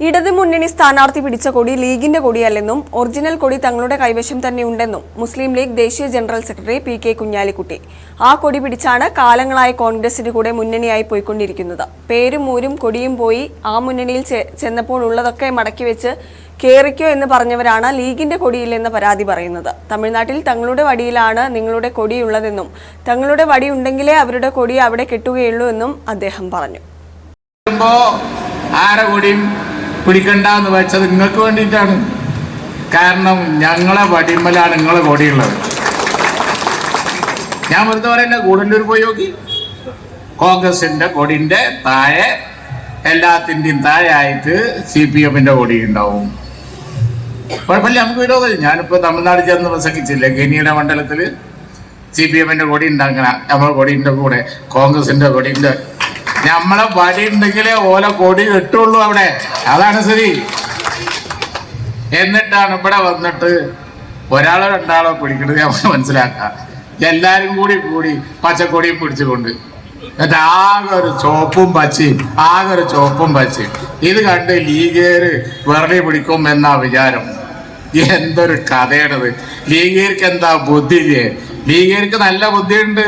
ഇടത് മുന്നണി സ്ഥാനാർത്ഥി പിടിച്ച കൊടി ലീഗിന്റെ കൊടിയല്ലെന്നും ഒറിജിനൽ കൊടി തങ്ങളുടെ കൈവശം തന്നെയുണ്ടെന്നും മുസ്ലിം ലീഗ് ദേശീയ general secretary P K Kunhalikutty. ആ കൊടി പിടിച്ചാണ് കാലങ്ങളായി കോൺഗ്രസിന്റെ കൂടെ മുന്നണിയായി പോയിക്കൊണ്ടിരിക്കുന്നത്. പേരും ഊരും കൊടിയും പോയി ആ മുന്നണിയിൽ ചെന്നപ്പോൾ ഉള്ളതൊക്കെ മടക്കി വെച്ച് കേറിക്കോ എന്ന് പറഞ്ഞവരാണ് ലീഗിന്റെ കൊടിയില്ലെന്ന് പരാതി പറയുന്നത്. തമിഴ്നാട്ടിൽ തങ്ങളുടെ വടിയിലാണ് നിങ്ങളുടെ കൊടിയുള്ളതെന്നും തങ്ങളുടെ വടി ഉണ്ടെങ്കിലേ അവരുടെ കൊടി അവിടെ കെട്ടുകയുള്ളൂ എന്നും അദ്ദേഹം പറഞ്ഞു. പിടിക്കണ്ടെന്ന് വെച്ചത് നിങ്ങൾക്ക് വേണ്ടിയിട്ടാണ്. കാരണം ഞങ്ങളെ വടിമലാണ് നിങ്ങളെ കൊടിയുള്ളത്. ഞാൻ വെറുതെ പറയണ്ട കൂടല്ലൂർ പോയി നോക്കി കോൺഗ്രസിന്റെ കൊടിന്റെ താഴെ എല്ലാത്തിന്റെയും താഴെ ആയിട്ട് സി പി എമ്മിന്റെ കൊടി ഉണ്ടാവും. കുഴപ്പമില്ല നമുക്ക് വിരോധം ഞാനിപ്പോ തമിഴ്നാട് ചേർന്ന് പ്രസംഗിച്ചില്ലേ ഗനിയുടെ മണ്ഡലത്തിൽ സി പി എമ്മിന്റെ കൊടി ഉണ്ടാകണ നമ്മുടെ കൊടിന്റെ കൂടെ കോൺഗ്രസിന്റെ കൊടിന്റെ നമ്മളെ വടി ഉണ്ടെങ്കിലേ ഓല കൊടി കിട്ടുള്ളൂ അവിടെ. അതാണ് സ്ഥിതി. എന്നിട്ടാണ് ഇവിടെ വന്നിട്ട് ഒരാളോ രണ്ടാളോ പിടിക്കുന്നത് നമ്മൾ മനസ്സിലാക്കാം. എല്ലാരും കൂടി കൂടി പച്ചക്കൊടിയും പിടിച്ചുകൊണ്ട്. എന്നിട്ട് ആകെ ഒരു ചോപ്പും പച്ചയും ആകെ ഒരു ചോപ്പും പച്ചയും. ഇത് കണ്ട് ലീഗേര് വെറുതെ പിടിക്കും എന്നാ വിചാരം. എന്തൊരു കഥയാണത്. ലീഗേർക്ക് എന്താ ബുദ്ധിയില്ലേ ലീഗേർക്ക് നല്ല ബുദ്ധിയുണ്ട്.